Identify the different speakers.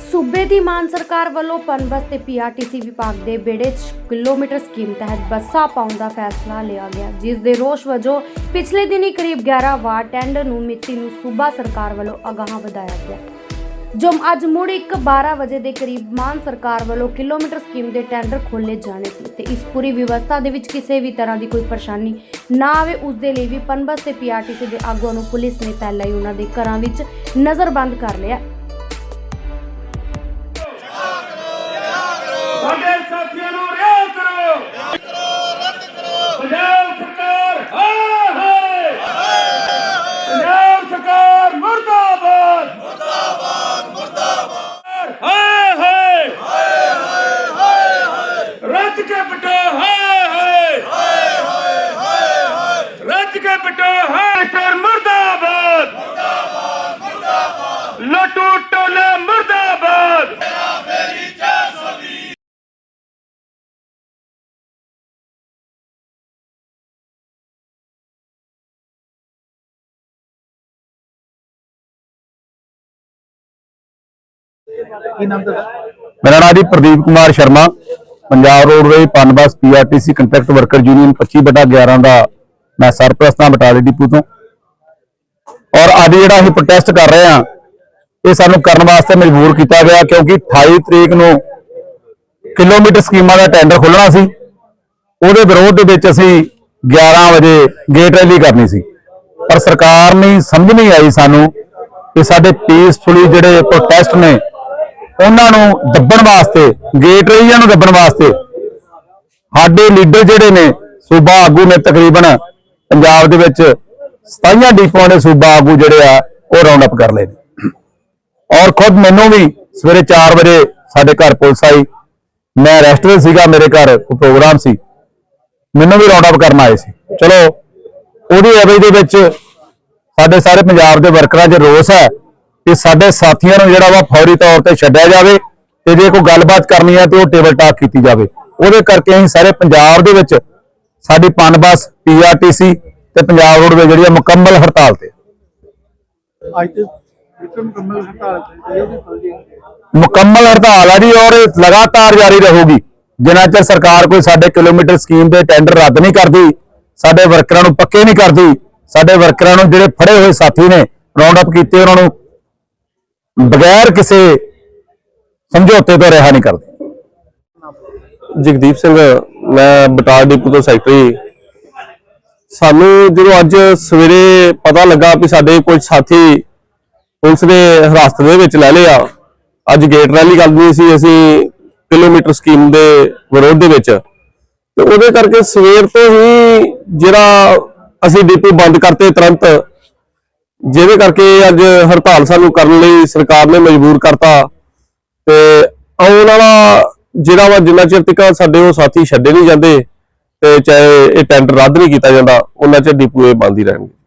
Speaker 1: ਸੂਬੇ ਦੀ ਮਾਨ ਸਰਕਾਰ ਵੱਲੋਂ ਪਨਬਸ ਤੇ ਪੀਆਰਟੀਸੀ ਵਿਭਾਗ ਦੇ ਬੇੜੇ 'ਚ ਕਿਲੋਮੀਟਰ ਸਕੀਮ ਤਹਿਤ ਬੱਸਾਂ ਪਾਉਣ ਦਾ ਫੈਸਲਾ ਲਿਆ ਗਿਆ, ਜਿਸ ਦੇ ਰੋਸ਼ ਵਜੋਂ ਪਿਛਲੇ ਦਿਨੀ ਕਰੀਬ 11 ਵਾਰ ਟੈਂਡਰ ਨੂੰ ਮਿਤੀ ਨੂੰ ਸੂਬਾ ਸਰਕਾਰ ਵੱਲੋਂ ਅਗਾਹਾਂ ਵਧਾਇਆ ਗਿਆ। ਜੋ ਅੱਜ ਮੁੜ ਇੱਕ 12 ਵਜੇ ਦੇ ਕਰੀਬ ਮਾਨ ਸਰਕਾਰ ਵੱਲੋਂ ਕਿਲੋਮੀਟਰ ਸਕੀਮ ਦੇ ਟੈਂਡਰ ਖੋਲੇ ਜਾਣੇ ਸੀ ਤੇ ਇਸ ਪੂਰੀ ਵਿਵਸਥਾ ਦੇ ਵਿੱਚ ਕਿਸੇ ਵੀ ਤਰ੍ਹਾਂ ਦੀ ਕੋਈ ਪਰੇਸ਼ਾਨੀ ਨਾ ਆਵੇ, ਉਸ ਦੇ ਲਈ ਵੀ ਪਨਬਸ ਤੇ ਪੀਆਰਟੀਸੀ ਦੇ ਆਗੂਆਂ ਨੂੰ ਪੁਲਿਸ ਨੇ ਪਹਿਲਾਂ ਹੀ ਉਹਨਾਂ ਦੇ ਘਰਾਂ ਵਿੱਚ ਨਜ਼ਰਬੰਦ ਕਰ ਲਿਆ।
Speaker 2: ਸਾਥੀਆਂ ਨੂੰ ਰਿਹਾ ਕਰੋ। ਪੰਜਾਬ ਸਰਕਾਰ, ਹਾਏ ਹਾਏ। ਪੰਜਾਬ ਸਰਕਾਰ ਮੁਰਦਾਬਾਦ। ਮੁਰਦਾਬਾਦ ਮੁਰਦਾਬਾਦ ਹਾਏ ਹਾਏ। ਰੱਜ ਕੇ ਪਟੋ, ਹਾਏ ਹਾਏ। ਰੱਜ ਕੇ ਪਟੋ, ਹਾਏ। ਸਰ
Speaker 3: ਕੀ ਨਾਮ ਤੁਹਾਡਾ?
Speaker 4: ਮੇਰਾ ਨਾਮ ਜੀ Pradeep Kumar Sharma. Punjab roadways Punbus PRTC contract worker union 25/11 ਦਾ ਮੈਂ ਸਰਪ੍ਰਸਤ ਹਾਂ ਬਟਾਲੇ ਡਿਪੂ ਤੋਂ। ਔਰ ਅੱਜ ਜਿਹੜਾ ਅਸੀਂ ਪ੍ਰੋਟੈਸਟ ਕਰ ਰਹੇ ਹਾਂ, ਇਹ ਸਾਨੂੰ ਕਰਨ ਵਾਸਤੇ ਮਜਬੂਰ ਕੀਤਾ ਗਿਆ ਕਿਉਂਕਿ 28 ਤਰੀਕ ਨੂੰ ਕਿਲੋਮੀਟਰ ਸਕੀਮਾਂ ਦਾ ਟੈਂਡਰ ਖੁੱਲਣਾ ਸੀ। ਉਹਦੇ ਵਿਰੋਧ ਦੇ ਵਿੱਚ ਅਸੀਂ 11 ਵਜੇ ਗੇਟ ਰੈਲੀ ਕਰਨੀ ਸੀ। ਪਰ ਸਰਕਾਰ ਨੇ ਸਮਝ ਨਹੀਂ ਆਈ ਸਾਨੂੰ ਕਿ ਸਾਡੇ ਪੀਸਫੁਲੀ ਜਿਹੜੇ ਪ੍ਰੋਟੈਸਟ ਨੇ ਉਹਨਾਂ ਨੂੰ ਦੱਬਣ ਵਾਸਤੇ, ਗੇਟ ਰਹੀਆਂ ਨੂੰ ਦੱਬਣ ਵਾਸਤੇ ਸਾਡੇ ਲੀਡਰ ਜਿਹੜੇ ਨੇ, ਸੂਬਾ ਆਗੂ ਨੇ ਤਕਰੀਬਨ ਪੰਜਾਬ ਦੇ ਵਿੱਚ 27 ਡੀਪੋਆਂ ਦੇ ਸੂਬਾ ਆਗੂ ਜਿਹੜੇ ਆ, ਉਹ ਰਾਉਂਡ ਅਪ ਕਰ ਲਏ ਨੇ। ਔਰ ਖੁਦ ਮੈਨੂੰ ਵੀ ਸਵੇਰੇ 4 ਵਜੇ ਸਾਡੇ ਘਰ ਪੁਲਿਸ ਆਈ। ਮੈਂ ਰੈਸਟ ਵਿੱਚ ਸੀਗਾ, ਮੇਰੇ ਘਰ ਪ੍ਰੋਗਰਾਮ ਸੀ। ਮੈਨੂੰ ਵੀ ਰਾਉਂਡ ਅਪ ਕਰਨ ਆਏ ਸੀ। ਚਲੋ, ਉਹਦੀ ਐਵਰੇਜ ਦੇ ਵਿੱਚ ਸਾਡੇ ਸਾਰੇ ਪੰਜਾਬ ਦੇ ਵਰਕਰਾਂ 'ਚ ਰੋਸ ਹੈ ਕਿ ਸਾਡੇ ਸਾਥੀਆਂ ਨੂੰ ਜਿਹੜਾ ਵਾ ਫੌਰੀ ਤੌਰ ਤੇ ਛੱਡਿਆ ਜਾਵੇ ਤੇ ਜੇ ਕੋਈ ਗੱਲਬਾਤ ਕਰਨੀ ਹੈ ਤੇ ਉਹ ਟੇਬਲ ਟਾਕ ਕੀਤੀ ਜਾਵੇ। ਉਹਦੇ ਕਰਕੇ ਅਸੀਂ ਸਾਰੇ ਪੰਜਾਬ ਦੇ ਵਿੱਚ ਸਾਡੀ ਪਨਬਸ ਪੀਆਰਟੀਸੀ ਤੇ ਪੰਜਾਬ ਰੋਡਵੇਜ਼ ਜਿਹੜੀ ਆ ਮੁਕੰਮਲ ਹੜਤਾਲ ਤੇ।
Speaker 3: ਅੱਜ ਤੇ ਮੁਕੰਮਲ ਹੜਤਾਲ ਤੇ
Speaker 4: ਮੁਕੰਮਲ ਹੜਤਾਲ ਆ ਜੀ ਔਰ ਲਗਾਤਾਰ ਜਾਰੀ ਰਹੂਗੀ। ਜਿੰਨਾ ਚਿਰ ਸਰਕਾਰ ਕੋਈ ਸਾਡੇ ਕਿਲੋਮੀਟਰ ਸਕੀਮ ਦੇ ਟੈਂਡਰ ਰੱਦ ਨਹੀਂ ਕਰਦੀ ਸਾਡੇ ਵਰਕਰਾਂ ਨੂੰ ਪੱਕੇ ਨਹੀਂ ਕਰਦੀ ਸਾਡੇ ਵਰਕਰਾਂ ਨੂੰ ਜਿਹੜੇ ਫੜੇ ਹੋਏ ਸਾਥੀ ਨੇ ਰਾਉਂਡ ਅਪ ਕੀਤੇ ਉਹਨਾਂ ਨੂੰ ਬਗੈਰ ਕਿਸੇ ਸਮਝੌਤੇ ਤੋਂ ਰਿਹਾ ਨਹੀਂ ਕਰਦੇ।
Speaker 5: ਜਗਦੀਪ ਸਿੰਘ, ਮੈਂ ਬਟਾਲ ਡਿਪੂ ਤੋਂ ਸੈਕਟਰੀ ਸਾਨੂੰ ਜਦੋਂ ਅੱਜ ਸਵੇਰੇ ਪਤਾ ਲੱਗਾ ਕਿ ਸਾਡੇ ਕੁਝ ਸਾਥੀ ਪੁਲਿਸ ਨੇ ਹਿਰਾਸਤ ਦੇ ਵਿੱਚ ਲੈ ਲਿਆ, ਅੱਜ ਗੇਟ ਰੈਲੀ ਕਰਨੀ ਸੀ ਅਸੀਂ ਕਿਲੋਮੀਟਰ ਸਕੀਮ ਦੇ ਵਿਰੋਧ ਦੇ ਵਿੱਚ। ਤੇ ਉਹਦੇ ਕਰਕੇ ਸਵੇਰ ਤੋਂ ਹੀ ਜਿਹੜਾ ਅਸੀਂ ਡਿਪੂ ਬੰਦ ਕਰਤੇ ਤੁਰੰਤ ਜਿਹਦੇ ਕਰਕੇ ਅੱਜ ਹੜਤਾਲ ਸਾਨੂੰ ਕਰਨ ਲਈ ਸਰਕਾਰ ਨੇ ਮਜਬੂਰ ਕਰਤਾ ਤੇ ਆਉਣ ਵਾਲਾ ਜਿਹੜਾ ਵਾ ਜਿੰਨਾ ਚਿਰ ਤੱਕ ਸਾਡੇ ਉਹ ਸਾਥੀ ਛੱਡੇ ਨਹੀਂ ਜਾਂਦੇ ਤੇ ਚਾਹੇ ਇਹ ਟੈਂਡਰ ਰੱਦ ਨਹੀਂ ਕੀਤਾ ਜਾਂਦਾ, ਉਹਨਾਂ ਚਿਰ ਡਿਪੂ ਬੰਦ ਹੀ ਰਹਿਣਗੇ।